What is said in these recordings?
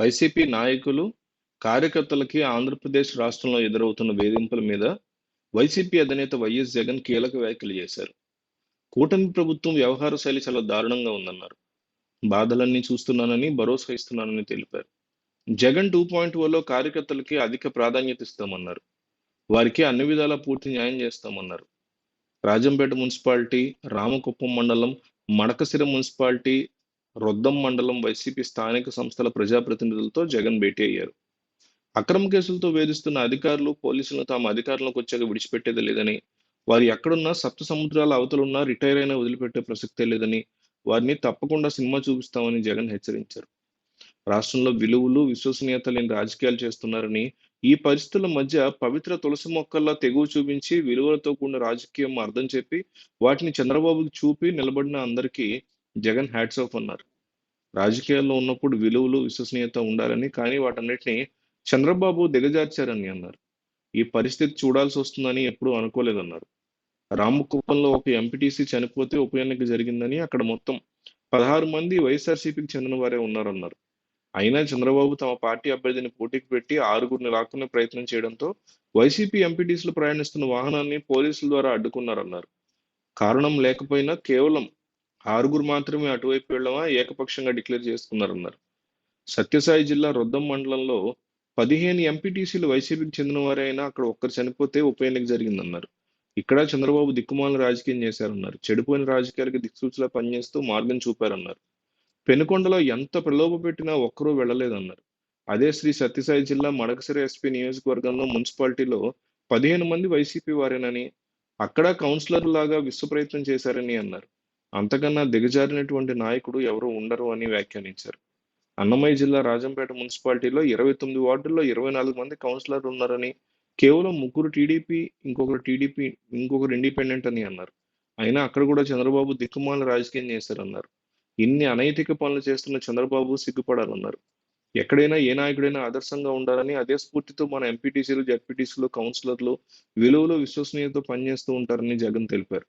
YCP నాయకులు, కార్యకర్తలకి ఆంధ్రప్రదేశ్ రాష్ట్రంలో ఎదురవుతున్న వేధింపుల మీద వైసీపీ అధినేత వైఎస్ జగన్ కీలక వ్యాఖ్యలు చేశారు. కూటమి ప్రభుత్వం వ్యవహార శైలి చాలా దారుణంగా ఉందన్నారు. బాధలన్నీ చూస్తున్నానని, భరోసా ఇస్తున్నానని తెలిపారు. జగన్ టూ పాయింట్ ఓలో కార్యకర్తలకి అధిక ప్రాధాన్యత ఇస్తామన్నారు. వారికి అన్ని విధాలా పూర్తి న్యాయం చేస్తామన్నారు. రాజంపేట మున్సిపాలిటీ, రామకుప్పం మండలం, మడకసిర మున్సిపాలిటీ, రొద్దం మండలం వైసీపీ స్థానిక సంస్థల ప్రజాప్రతినిధులతో జగన్ భేటీ అయ్యారు. అక్రమ కేసులతో వేధిస్తున్న అధికారులు, పోలీసులను తాము అధికారంలోకి వచ్చాక విడిచిపెట్టేది లేదని, వారు ఎక్కడున్నా సప్త సముద్రాల అవతలున్నా రిటైర్ అయినా వదిలిపెట్టే ప్రసక్తే లేదని, వారిని తప్పకుండా సినిమా చూపిస్తామని జగన్ హెచ్చరించారు. రాష్ట్రంలో విలువలు, విశ్వసనీయత లేని రాజకీయాలు చేస్తున్నారని, ఈ పరిస్థితుల మధ్య పవిత్ర తులసి మొక్కల్లా తెగువ చూపించి విలువలతో కూడిన రాజకీయం అర్థం చెప్పి, వాటిని చంద్రబాబుకి చూపి నిలబడిన అందరికీ జగన్ హ్యాట్స్ ఆఫ్ అన్నారు. రాజకీయాల్లో ఉన్నప్పుడు విలువలు, విశ్వసనీయత ఉండాలని, కానీ వాటన్నిటిని చంద్రబాబు దిగజార్చారని అన్నారు. ఈ పరిస్థితి చూడాల్సి వస్తుందని ఎప్పుడూ అనుకోలేదన్నారు. రామకుప్పంలో ఒక ఎంపీటీసీ చనిపోతే ఉప ఎన్నిక జరిగిందని, అక్కడ మొత్తం పదహారు మంది వైఎస్ఆర్సీపీకి చెందిన వారే ఉన్నారన్నారు. అయినా చంద్రబాబు తమ పార్టీ అభ్యర్థిని పోటీకి పెట్టి ఆరుగురిని లాక్కునే ప్రయత్నం చేయడంతో వైసీపీ ఎంపీటీసీలు ప్రయాణిస్తున్న వాహనాన్ని పోలీసుల ద్వారా అడ్డుకున్నారన్నారు. కారణం లేకపోయినా కేవలం ఆరుగురు మాత్రమే అటువైపు వెళ్ళమా ఏకపక్షంగా డిక్లేర్ చేసుకున్నారన్నారు. సత్యసాయి జిల్లా రొద్దం మండలంలో పదిహేను ఎంపీటీసీలు వైసీపీకి చెందిన వారైనా అక్కడ ఒక్కరు చనిపోతే ఉప ఎన్నిక జరిగిందన్నారు. ఇక్కడ చంద్రబాబు దిక్కుమాల రాజకీయం చేశారన్నారు. చెడిపోయిన రాజకీయాలకు దిక్సూచిలా పనిచేస్తూ మార్గం చూపారన్నారు. పెనుకొండలో ఎంత ప్రలోభ పెట్టినా ఒక్కరూ వెళ్ళలేదన్నారు అదే శ్రీ సత్యసాయి జిల్లా మడకశిర ఎస్పీ నియోజకవర్గంలో మున్సిపాలిటీలో పదిహేను మంది వైసీపీ వారేనని, అక్కడ కౌన్సిలర్ లాగా విశ్వ ప్రయత్నం చేశారని అన్నారు. అంతకన్నా దిగజారినటువంటి నాయకుడు ఎవరూ ఉండరు అని వ్యాఖ్యానించారు. అన్నమయ్య జిల్లా రాజంపేట మున్సిపాలిటీలో ఇరవై తొమ్మిది వార్డుల్లో ఇరవై నాలుగు మంది కౌన్సిలర్లు ఉన్నారని, కేవలం ముగ్గురు టీడీపీ, ఇంకొకరు టీడీపీ, ఇంకొకరు ఇండిపెండెంట్ అని అన్నారు. అయినా అక్కడ కూడా చంద్రబాబు దిక్కుమాల రాజకీయం చేశారన్నారు. ఇన్ని అనైతిక పనులు చేస్తున్న చంద్రబాబు సిగ్గుపడాలన్నారు. ఎక్కడైనా ఏ నాయకుడైనా ఆదర్శంగా ఉండాలని, అదే స్ఫూర్తితో మన ఎంపీటీసీలు, జడ్పీటీసీలు, కౌన్సిలర్లు విలువలు, విశ్వసనీయతతో పనిచేస్తూ ఉంటారని జగన్ తెలిపారు.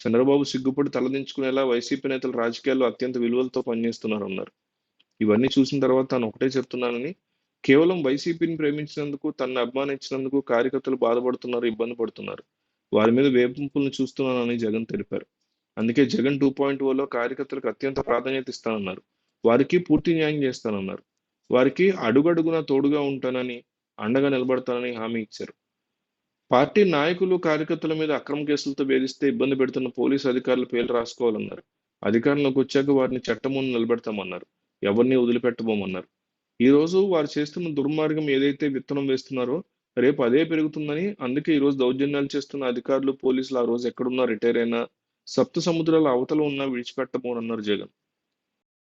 చంద్రబాబు సిగ్గుపడి తలదించుకునేలా వైసీపీ నేతలు రాజకీయాల్లో అత్యంత విలువలతో పనిచేస్తున్నారన్నారు. ఇవన్నీ చూసిన తర్వాత తాను ఒకటే చెప్తున్నానని, కేవలం వైసీపీని ప్రేమించినందుకు, తనను అభిమానించినందుకు కార్యకర్తలు బాధపడుతున్నారు, ఇబ్బంది పడుతున్నారు. వారి మీద వేపింపులను చూస్తున్నానని జగన్ తెలిపారు. అందుకే జగన్ టూ పాయింట్ ఓలో కార్యకర్తలకు అత్యంత ప్రాధాన్యత ఇస్తానన్నారు. వారికి పూర్తి న్యాయం చేస్తానన్నారు. వారికి అడుగడుగున తోడుగా ఉంటానని, అండగా నిలబడతానని హామీ ఇచ్చారు. పార్టీ నాయకులు, కార్యకర్తల మీద అక్రమ కేసులతో వేధిస్తే ఇబ్బంది పెడుతున్న పోలీసు అధికారుల పేర్లు రాసుకోవాలన్నారు. అధికారంలోకి వచ్చాక వారిని చట్టం ముందు నిలబెడతామన్నారు. ఎవరిని వదిలిపెట్టబోమన్నారు. ఈ రోజు వారు చేస్తున్న దుర్మార్గం ఏదైతే విత్తనం వేస్తున్నారో రేపు అదే పెరుగుతుందని, అందుకే ఈరోజు దౌర్జన్యాలు చేస్తున్న అధికారులు, పోలీసులు ఆ రోజు ఎక్కడున్నా రిటైర్ అయినా, సప్త సముద్రాల అవతల ఉన్నా విడిచిపెట్టబోనన్నారు జగన్.